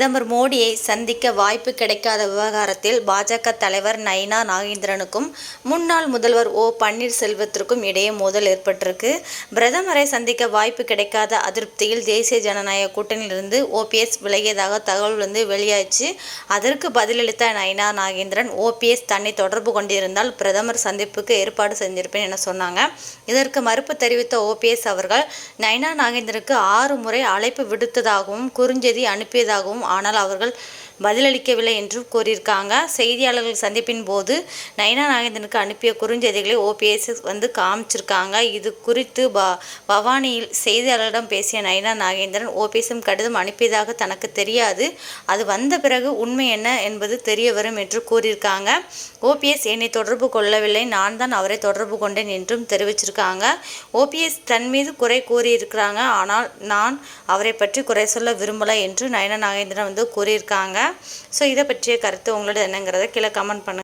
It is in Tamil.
பிரதமர் மோடியை சந்திக்க வாய்ப்பு கிடைக்காத விவகாரத்தில் பாஜக தலைவர் நயினா நாகேந்திரனுக்கும் முன்னாள் முதல்வர் ஓ பன்னீர்செல்வத்திற்கும் இடையே மோதல் ஏற்பட்டிருக்கு. பிரதமரை சந்திக்க வாய்ப்பு கிடைக்காத அதிருப்தியில் தேசிய ஜனநாயக கூட்டணியிலிருந்து ஓபிஎஸ் விலகியதாக தகவல் வந்து வெளியாச்சு அதற்கு பதிலளித்த நயினா நாகேந்திரன் ஓபிஎஸ் தன்னை தொடர்பு கொண்டிருந்தால் பிரதமர் சந்திப்புக்கு ஏற்பாடு செஞ்சிருப்பேன் என சொன்னாங்க. இதற்கு மறுப்பு தெரிவித்த ஓபிஎஸ் அவர்கள் நயினா நாகேந்திரனுக்கு ஆறு முறை அழைப்பு விடுத்ததாகவும் குறுஞ்செய்தி அனுப்பியதாகவும் ஆனால் அவர்கள் பதிலளிக்கவில்லை என்றும் கூறியிருக்காங்க. செய்தியாளர்கள் சந்திப்பின் போது நயனா நாகேந்திரனுக்கு அனுப்பிய குறுஞ்செய்திகளை ஓபிஎஸ் வந்து காமிச்சிருக்காங்க. இது குறித்து ப பவானியில் செய்தியாளரிடம் பேசிய நயனா நாகேந்திரன் ஓபிஎஸும் கடிதம் அனுப்பியதாக தனக்கு தெரியாது. அது வந்த பிறகு உண்மை என்ன என்பது தெரிய வரும் என்று கூறியிருக்காங்க. ஓபிஎஸ் என்னை தொடர்பு கொள்ளவில்லை. நான் தான் அவரை தொடர்பு கொண்டேன் என்றும் தெரிவிச்சிருக்காங்க. ஓபிஎஸ் தன் மீது குறை கூறியிருக்கிறாங்க. ஆனால் நான் அவரை பற்றி குறை சொல்ல விரும்பலை என்று நயனா நாகேந்திரன் வந்து கூறியிருக்காங்க. ஸோ இதை பற்றிய கருத்து உங்களோட என்னங்கிறத கீழே கமெண்ட் பண்ணுங்கள்